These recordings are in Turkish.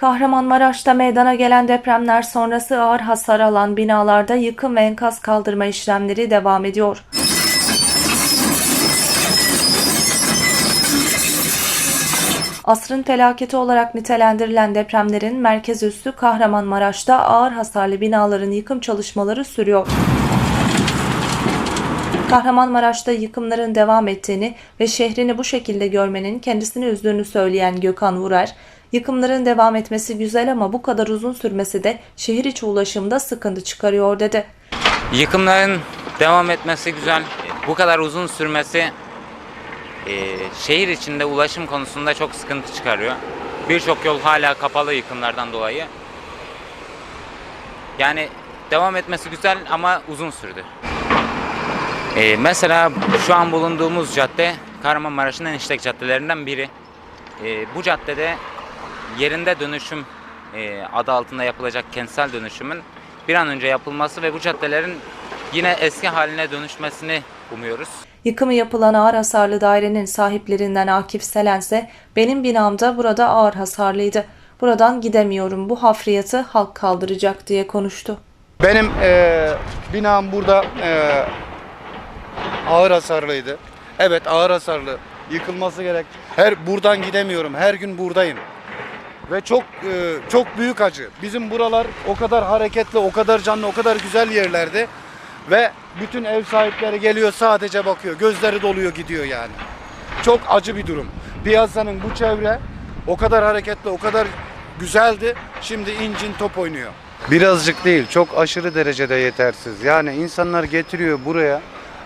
Kahramanmaraş'ta meydana gelen depremler sonrası ağır hasar alan binalarda yıkım ve enkaz kaldırma işlemleri devam ediyor. Asrın felaketi olarak nitelendirilen depremlerin merkez üssü Kahramanmaraş'ta ağır hasarlı binaların yıkım çalışmaları sürüyor. Kahramanmaraş'ta yıkımların devam ettiğini ve şehrini bu şekilde görmenin kendisini üzdüğünü söyleyen Gökhan Vurer, yıkımların devam etmesi güzel ama bu kadar uzun sürmesi de şehir içi ulaşımda sıkıntı çıkarıyor dedi. Yıkımların devam etmesi güzel. Bu kadar uzun sürmesi e, şehir içinde ulaşım konusunda çok sıkıntı çıkarıyor. Birçok yol hala kapalı yıkımlardan dolayı. Yani devam etmesi güzel ama uzun sürdü. E, mesela şu an bulunduğumuz cadde Kahramanmaraş'ın en işlek caddelerinden biri. E, bu caddede yerinde dönüşüm e, adı altında yapılacak kentsel dönüşümün bir an önce yapılması ve bu caddelerin yine eski haline dönüşmesini umuyoruz. Yıkımı yapılan ağır hasarlı dairenin sahiplerinden Akif Selen ise benim binamda burada ağır hasarlıydı. Buradan gidemiyorum bu hafriyatı halk kaldıracak diye konuştu. Benim eee, binam burada eee, ağır hasarlıydı. Evet ağır hasarlı. Yıkılması gerek. Her buradan gidemiyorum. Her gün buradayım. Ve çok eee, çok büyük acı. Bizim buralar o kadar hareketli, o kadar canlı, o kadar güzel yerlerdi. Ve bütün ev sahipleri geliyor sadece bakıyor. Gözleri doluyor gidiyor yani. Çok acı bir durum. Piyasanın bu çevre o kadar hareketli, o kadar güzeldi. Şimdi incin top oynuyor. Birazcık değil, çok aşırı derecede yetersiz. Yani insanlar getiriyor buraya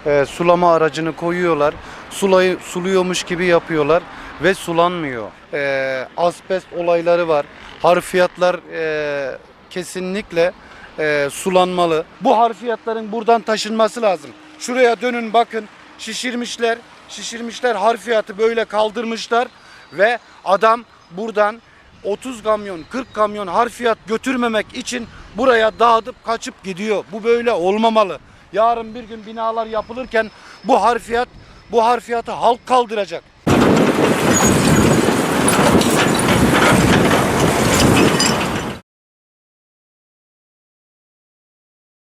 e, sulama aracını koyuyorlar. Sulayı suluyormuş gibi yapıyorlar ve sulanmıyor. E, asbest olayları var. Harfiyatlar e, kesinlikle e, sulanmalı. Bu harfiyatların buradan taşınması lazım. Şuraya dönün bakın şişirmişler. Şişirmişler harfiyatı böyle kaldırmışlar ve adam buradan 30 kamyon 40 kamyon harfiyat götürmemek için buraya dağıtıp kaçıp gidiyor. Bu böyle olmamalı. Yarın bir gün binalar yapılırken bu harfiyat bu harfiyatı halk kaldıracak.